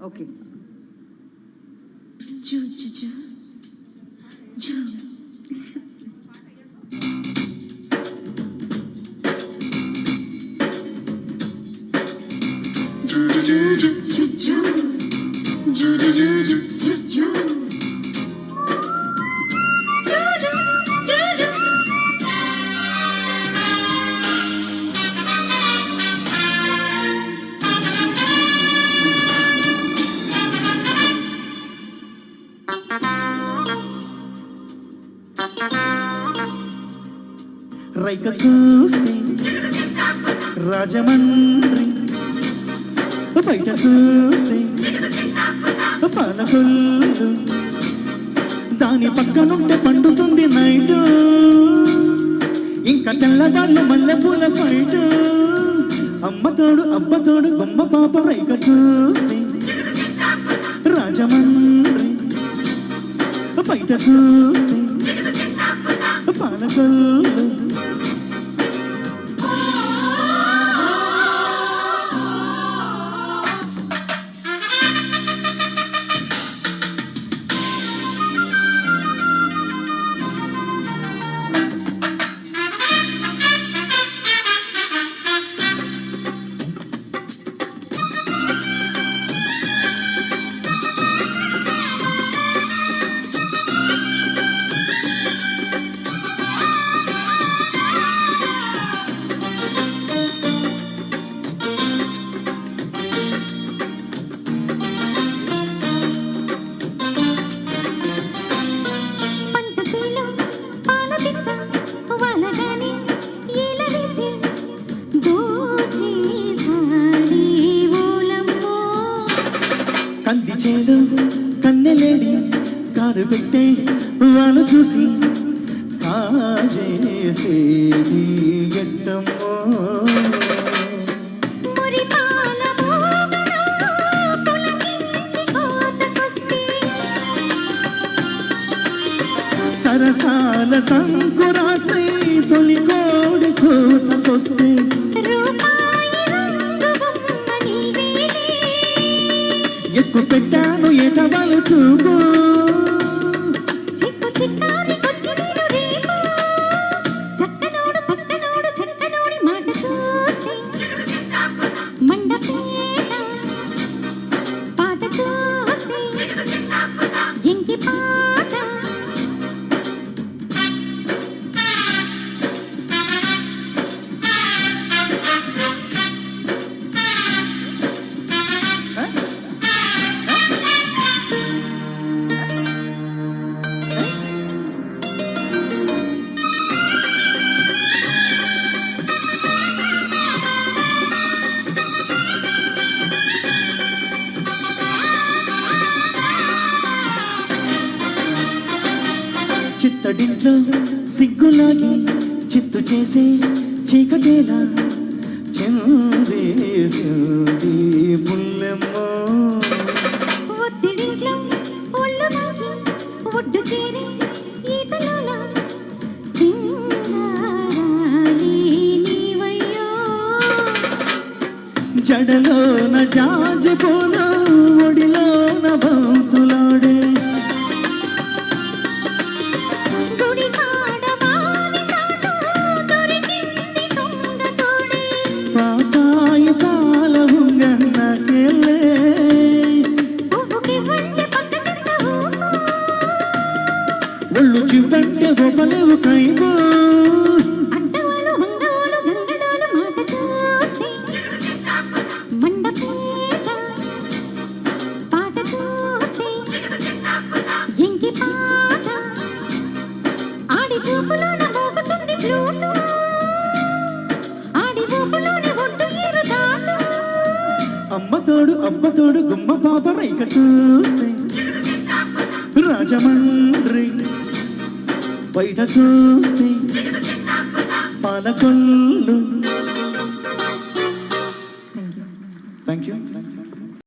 Okay. Choo choo choo. Choo. Choo choo choo choo choo choo choo choo choo రైక చూస్తే రాజమండ్రి బయట చూస్తే పాలకొల్లు. దాని పక్కనుంటే పండుతుంది నైట్. ఇంకా తెల్లగాళ్ళు మల్లెపూల ఫైట్. అమ్మతోడు అబ్బతోడు గుమ్మ పాప రైక చూస్తే బయట చూస్తే కన్నెలేడి కారు పెట్టే వాళ్ళు చూసి కాజేసేది ఎట్టమ్మో. సరసాల సంకురాత్రి తొలి కోడి కూతకొస్తే. రూపాయి ఎక్కువ పెట్టాను ఎటవలు చూపు చిత్తడింట్లో సిగ్గులాగి చిత్తు చేసే చీకటేలా చందేసింది పుల్లెమ్మో. ఒత్తిడింట్లో ఒళ్ళు మాగి ఒడ్డు చేరి ఈతలోన సింగారాలి నీవయ్యో. జడలోన ఒడిలోన అబ్బతోడు గుమ్మ పాప రైక చూస్తే రాజమండ్రి బయట చూస్తే పాలకొండు థ్యాంక్ యూ